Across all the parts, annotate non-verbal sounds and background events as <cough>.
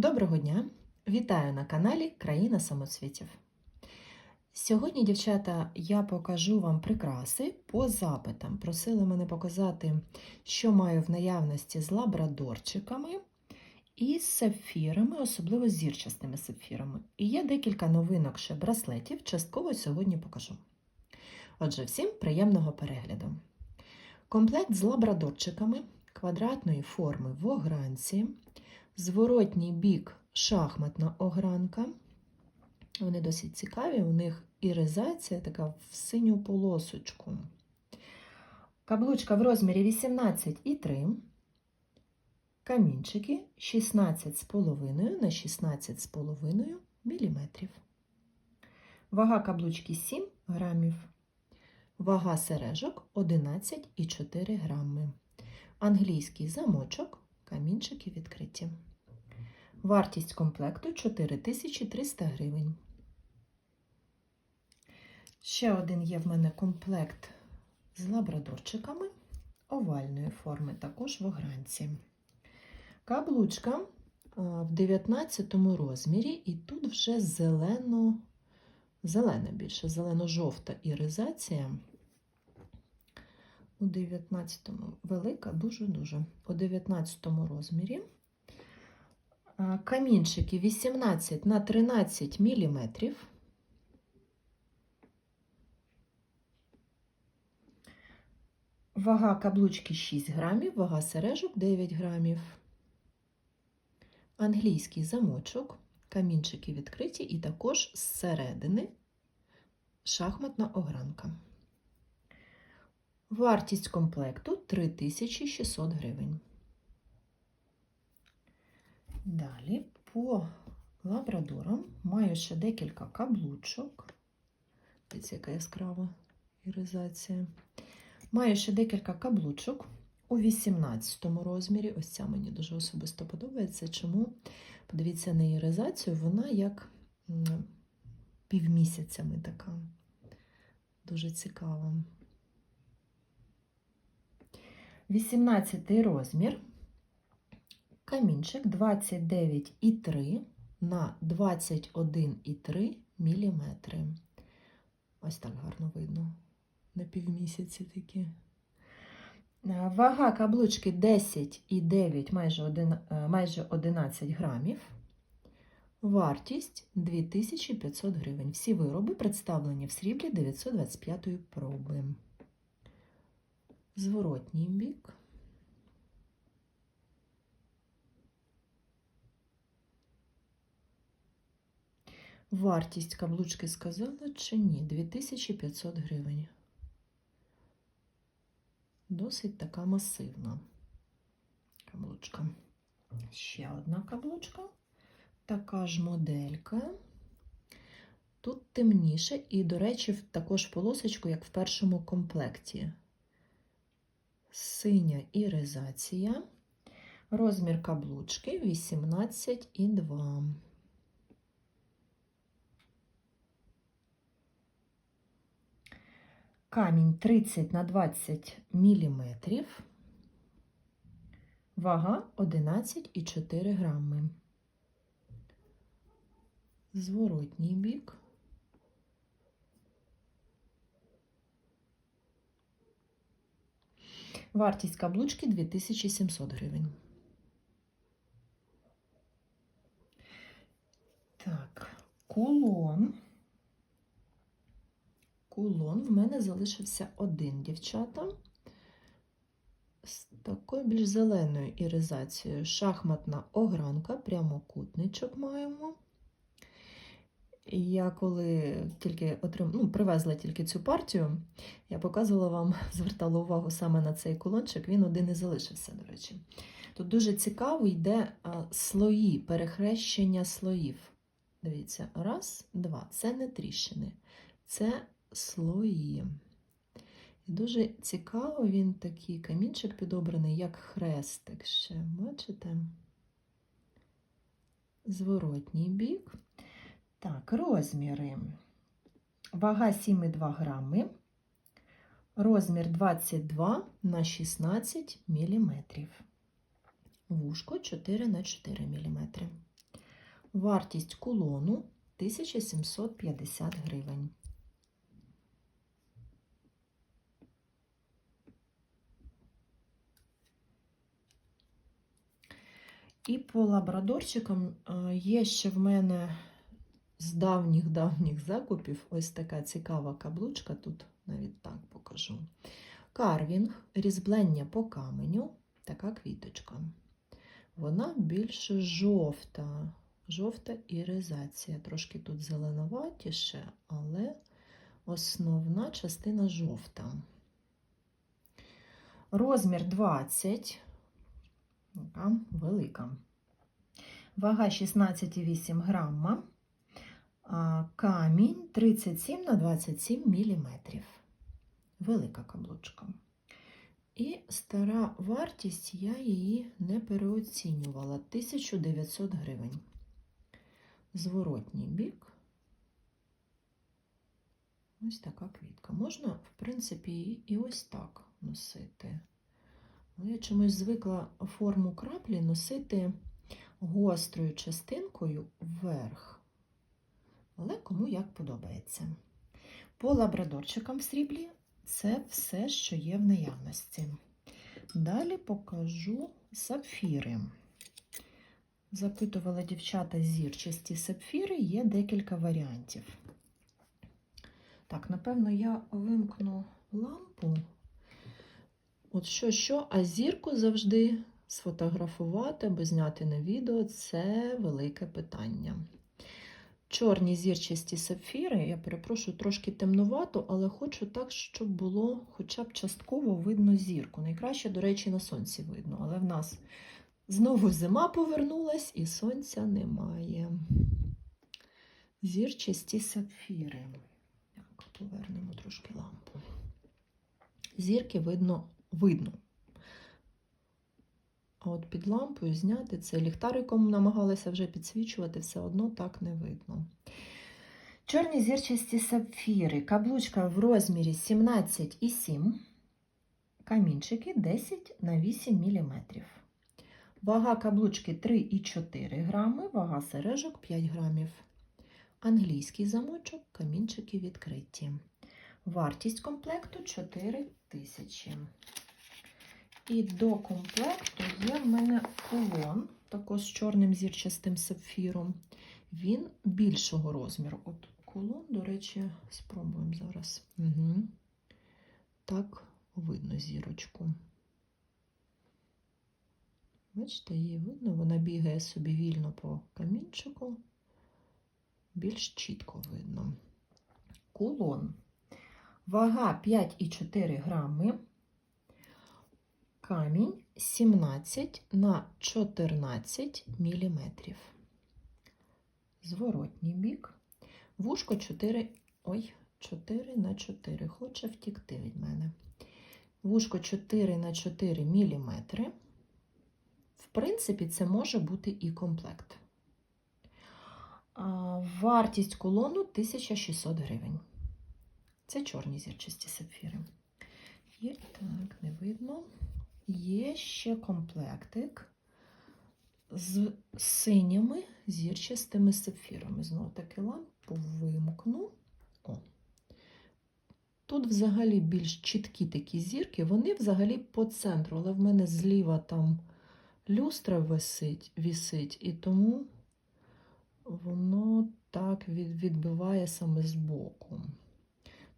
Доброго дня! Вітаю на каналі Країна самоцвітів. Сьогодні, дівчата, я покажу вам прикраси по запитам. Просили мене показати, що маю в наявності з лабрадорчиками і з сапфірами, особливо з зірчастими сапфірами. І є декілька новинок ще браслетів, частково сьогодні покажу. Отже, всім приємного перегляду. Комплект з лабрадорчиками квадратної форми в огранці, зворотній бік шахматна огранка. Вони досить цікаві, у них іризація така в синю полосочку. Каблучка в розмірі 18,3. Камінчики 16,5 на 16,5 мм. Вага каблучки 7 грамів. Вага сережок 11,4 грами. Англійський замочок, камінчики відкриті. Вартість комплекту 4300 гривень. Ще один є в мене комплект з лабрадорчиками овальної форми, також в огранці. Каблучка в 19 розмірі, і тут вже зелено, зелена більше, зелено-жовта іризація. У 19-му велика, дуже-дуже. У 19 розмірі. Камінчики 18 на 13 мм. Вага каблучки 6 грамів, вага сережок 9 грамів. Англійський замочок, камінчики відкриті і також зсередини шахматна огранка. Вартість комплекту 3600 гривень. Далі по лабрадорам маю ще декілька каблучок. Дивіться, яка яскрава іризація. Маю ще декілька каблучок у 18 розмірі. Ось ця мені дуже особисто подобається. Чому? Подивіться на іризацію, вона як півмісяцями така. Дуже цікава. 18 розмір. Камінчик 29,3 на 21,3 мм. Ось так гарно видно. На півмісяці такі. Вага каблучки 10,9, майже, майже 11 грамів. Вартість 2500 гривень. Всі вироби представлені в сріблі 925 проби. Зворотній бік. Вартість каблучки сказала чи ні? 2500 гривень. Досить така масивна каблучка. Ще одна каблучка. Така ж моделька. Тут темніше, і, до речі, також полосочку, як в першому комплекті. Синя іризація. Розмір каблучки 18,2. Камінь 30 на 20 мм. Вага 11,4 грами. Зворотній бік. Вартість каблучки 2700 гривень. Так, кулон. Кулон в мене залишився один, дівчата. З такою більш зеленою іризацією. Шахматна огранка, прямокутничок маємо. Я коли тільки отрим... ну, привезла тільки цю партію, я показувала вам, <laughs> звертала увагу саме на цей кулончик, він один і залишився, до речі. Тут дуже цікаво йде слої, перехрещення слоїв. Дивіться, раз, два. Це не тріщини, це слої. І дуже цікаво він такий камінчик підобраний, як хрестик ще. Бачите? Зворотній бік. Так, розміри. Вага 7,2 грами. Розмір 22 на 16 мм. Вушко 4 на 4 мм. Вартість кулону 1750 гривень. І по лабрадорчикам е, є ще в мене з давніх-давніх закупів ось така цікава каблучка, тут навіть так покажу. Карвінг, різьблення по каменю, така квіточка. Вона більше жовта, жовта іризація. Трошки тут зеленуватіше, але основна частина жовта. Розмір 20, така велика. Вага 16,8 грама. Камінь 37 на 27 міліметрів. Велика каблучка. І стара вартість я її не переоцінювала 1900 гривень. Зворотній бік. Ось така квітка. Можна, в принципі, і ось так носити. Але я чомусь звикла форму краплі носити гострою частинкою вверх. Але кому як подобається. По лабрадорчикам в сріблі це все, що є в наявності. Далі покажу сапфіри. Запитувала дівчата зірчасті сапфіри, є декілька варіантів. Так, напевно, я вимкну лампу. От що, що, а зірку завжди сфотографувати або зняти на відео це велике питання. Чорні зірчасті сапфіри, я перепрошую, трошки темнувато, але хочу так, щоб було хоча б частково видно зірку. Найкраще, до речі, на сонці видно, але в нас знову зима повернулась і сонця немає. Зірчасті сапфіри. Так, повернемо трошки лампу. Зірки видно, видно. А от під лампою зняти це ліхтариком намагалася вже підсвічувати, все одно так не видно. Чорні зірчасті сапфіри. Каблучка в розмірі 17,7, камінчики 10 на 8 мм. Вага каблучки 3,4 грами, вага сережок 5 грамів. Англійський замочок, камінчики відкриті. Вартість комплекту 4 тисячі. І до комплекту є в мене кулон, також з чорним зірчастим сапфіром. Він більшого розміру. От кулон, до речі, спробуємо зараз. Угу. Так, видно зірочку. Бачите, її видно, вона бігає собі вільно по камінчику. Більш чітко видно. Кулон. Вага 5,4 грами камінь 17 на 14 міліметрів. Зворотній бік. Вушко 4, ой, 4 на 4. Хоче втікти від мене. Вушко 4 на 4 міліметри. В принципі, це може бути і комплект. Вартість колону 1600 гривень. Це чорні зірчасті сапфіри. Є, так, не видно. Є ще комплектик з синіми зірчастими сапфірами. Знову таки лампу вимкну. О. Тут взагалі більш чіткі такі зірки, вони взагалі по центру, але в мене зліва там люстра висить, висить і тому воно так відбиває саме збоку.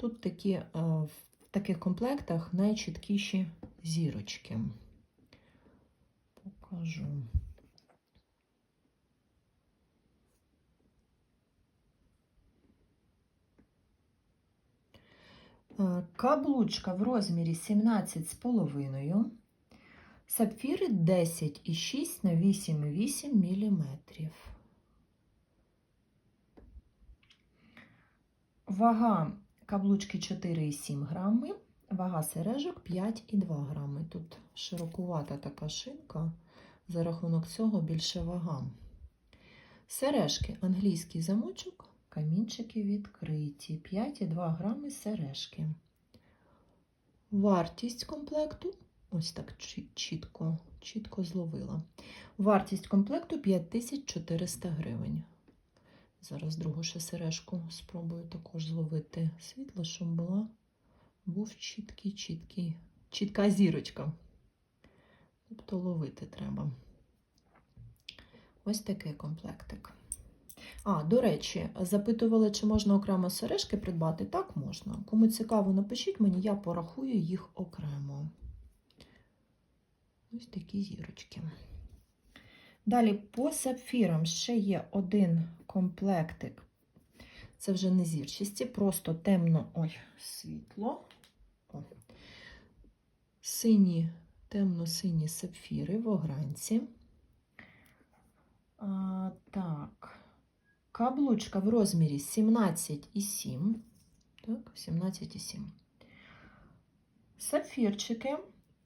Тут такі в таких комплектах найчіткіші зірочки. Покажу. Каблучка в розмірі 17,5, сапфіри 10,6 на 8,8 мм. Вага каблучки 4,7 грами. Вага сережок 5,2 грами. Тут широкувата така шинка, за рахунок цього більше вага. Сережки англійський замочок, камінчики відкриті. 5,2 грами сережки. Вартість комплекту ось так чітко, чітко зловила. Вартість комплекту 5400 гривень. Зараз другу ще сережку спробую також зловити світло, щоб була, був чіткий, чіткий, чітка зірочка. Тобто ловити треба. Ось такий комплектик. А, до речі, запитували, чи можна окремо сережки придбати? Так, можна. Кому цікаво, напишіть мені, я порахую їх окремо. Ось такі зірочки. Далі по сапфірам ще є один комплектик. Це вже не зірчасті, просто темно ой, світло. О. Сині, темно-сині сапфіри в огранці. А, так. Каблучка в розмірі 17,7. Так, 17,7. Сапфірчики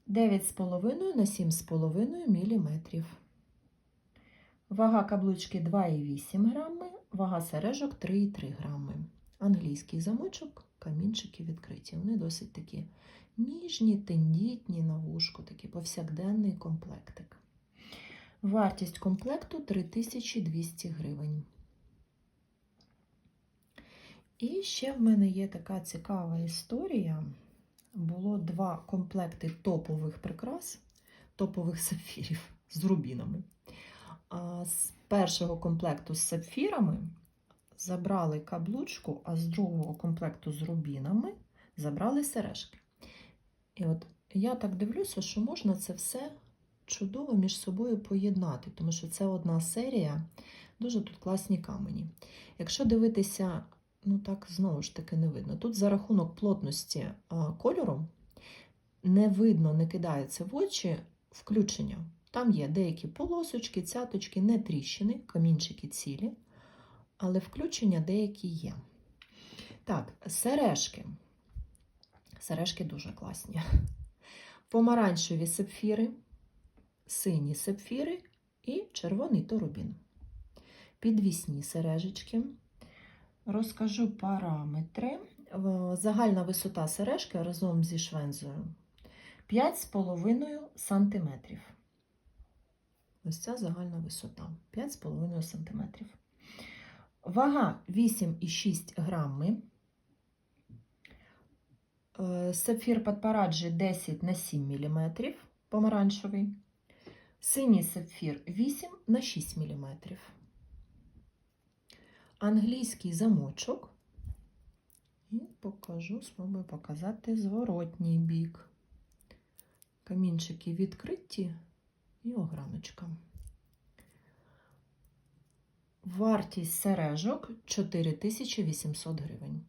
9,5 на 7,5 мм. Вага каблучки 2,8 грами, вага сережок 3,3 грами. Англійський замочок, камінчики відкриті. Вони досить такі ніжні, тендітні на вушку, такий повсякденний комплектик. Вартість комплекту 3200 гривень. І ще в мене є така цікава історія. Було два комплекти топових прикрас, топових <laughs> сапфірів з рубінами. З першого комплекту з сапфірами забрали каблучку, а з другого комплекту з рубінами забрали сережки. І от я так дивлюся, що можна це все чудово між собою поєднати, тому що це одна серія, дуже тут класні камені. Якщо дивитися, ну так знову ж таки не видно. Тут за рахунок плотності кольору не видно, не кидається в очі включення. Там є деякі полосочки, цяточки, не тріщини, камінчики цілі, але включення деякі є. Так, сережки. Сережки дуже класні. Помаранчеві сапфіри, сині сапфіри і червоний торубін. Підвісні сережечки. Розкажу параметри. Загальна висота сережки разом зі швензою 5,5 см. Ось ця загальна висота 5,5 см. Вага 8,6 грами. Е, Сапфір Подпараджі 10 на 7 мм помаранчевий. Синій сапфір 8 на 6 мм. Англійський замочок. І покажу, спробую показати зворотній бік. Камінчики відкриті і ограночка. Вартість сережок 4800 гривень.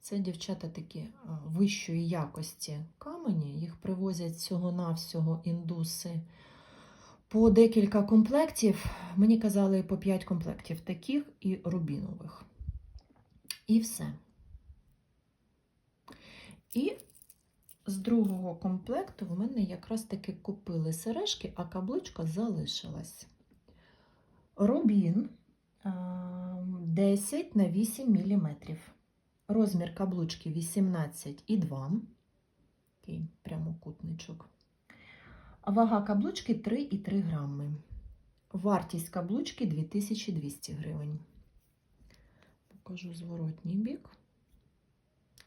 Це дівчата такі вищої якості камені. Їх привозять всього-навсього індуси по декілька комплектів. Мені казали по 5 комплектів таких і рубінових. І все. І з другого комплекту в мене якраз таки купили сережки, а каблучка залишилась. Рубін 10 на 8 мм. Розмір каблучки 18,2. Такий прямокутничок. Вага каблучки 3,3 грами. Вартість каблучки 2200 гривень. Покажу зворотній бік.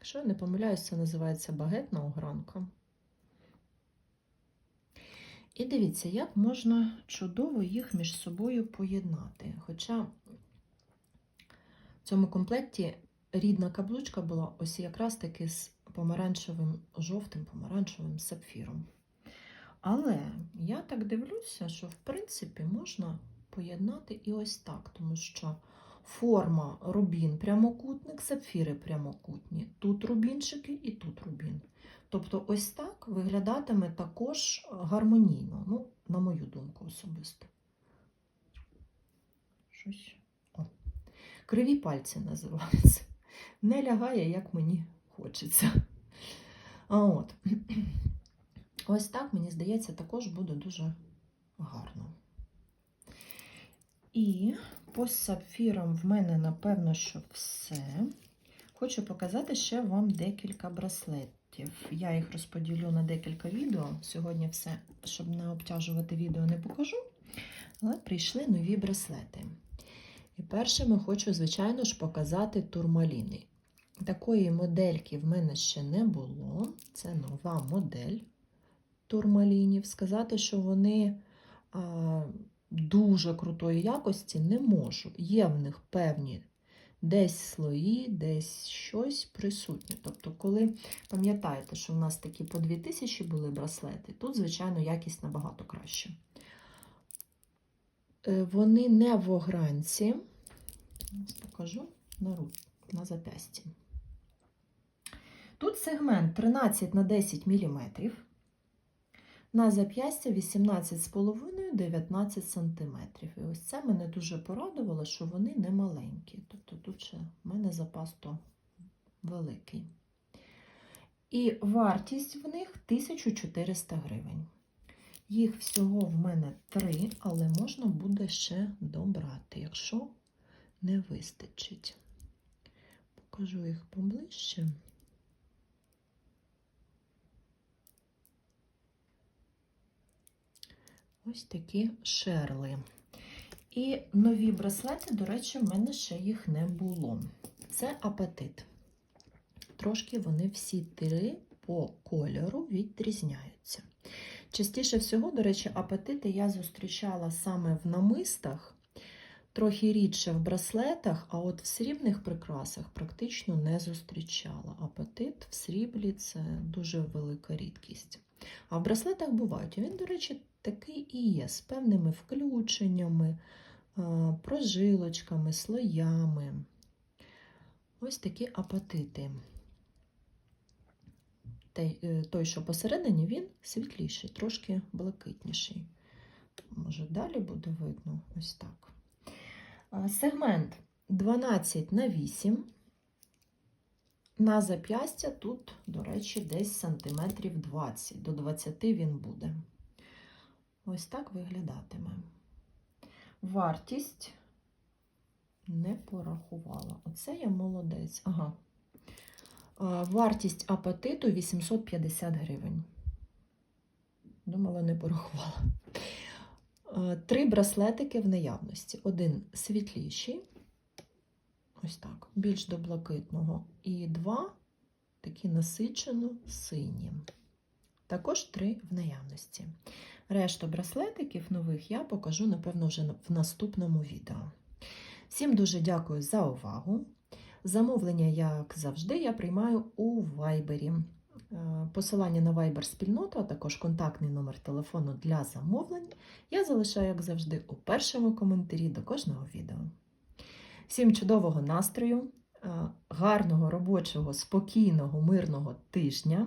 Якщо я не помиляюсь, це називається багетна огранка. І дивіться, як можна чудово їх між собою поєднати. Хоча в цьому комплекті рідна каблучка була ось якраз таки з помаранчевим, жовтим помаранчевим сапфіром. Але я так дивлюся, що в принципі можна поєднати і ось так, тому що форма рубін прямокутник, сапфіри прямокутні. Тут рубінчики і тут рубін. Тобто, ось так виглядатиме також гармонійно, ну, на мою думку особисто. Щось. О. Криві пальці називаються. Не лягає, як мені хочеться. А от. Ось так, мені здається, також буде дуже гарно. І по сапфірам в мене, напевно, що все. Хочу показати ще вам декілька браслет, Я їх розподілю на декілька відео. Сьогодні все, щоб не обтяжувати відео, не покажу. Але прийшли нові браслети. І першими хочу, звичайно ж, показати турмаліни. Такої модельки в мене ще не було. Це нова модель турмалінів. Сказати, що вони дуже крутої якості не можу. Є в них певні десь слої, десь щось присутнє. Тобто, коли пам'ятаєте, що в нас такі по 2000 були браслети, тут, звичайно, якість набагато краща. Е, Вони не в огранці. Покажу на руку, на запясті. Тут сегмент 13 на 10 мм. На зап'ястя 18,5-19 см. І ось це мене дуже порадувало, що вони не маленькі. Тобто тут ще в мене запас то великий. І вартість в них 1400 гривень. Їх всього в мене три, але можна буде ще добрати, якщо не вистачить. Покажу їх поближче. Ось такі шерли. І нові браслети, до речі, в мене ще їх не було. Це апетит. Трошки вони всі три по кольору відрізняються. Частіше всього, до речі, апетити я зустрічала саме в намистах, трохи рідше в браслетах, а от в срібних прикрасах практично не зустрічала. Апетит в сріблі це дуже велика рідкість. А в браслетах бувають. Він, до речі, такий і є, з певними включеннями, прожилочками, слоями. Ось такі апатити. Той, е, що посередині, він світліший, трошки блакитніший. Може, далі буде видно ось так. Сегмент 12 на 8. На зап'ястя тут, до речі, десь сантиметрів 20, до 20 він буде. Ось так виглядатиме. Вартість не порахувала. Оце я молодець. Ага. Вартість апетиту 850 гривень. Думала, не порахувала. Три браслетики в наявності. Один світліший, ось так, більш до блакитного. І два такі насичено сині. Також три в наявності. Решту браслетиків нових я покажу, напевно, вже в наступному відео. Всім дуже дякую за увагу. Замовлення, як завжди, я приймаю у Вайбері. Е, Посилання на Viber спільноту, а також контактний номер телефону для замовлень я залишаю, як завжди, у першому коментарі до кожного відео. Всім чудового настрою, е, гарного робочого, спокійного, мирного тижня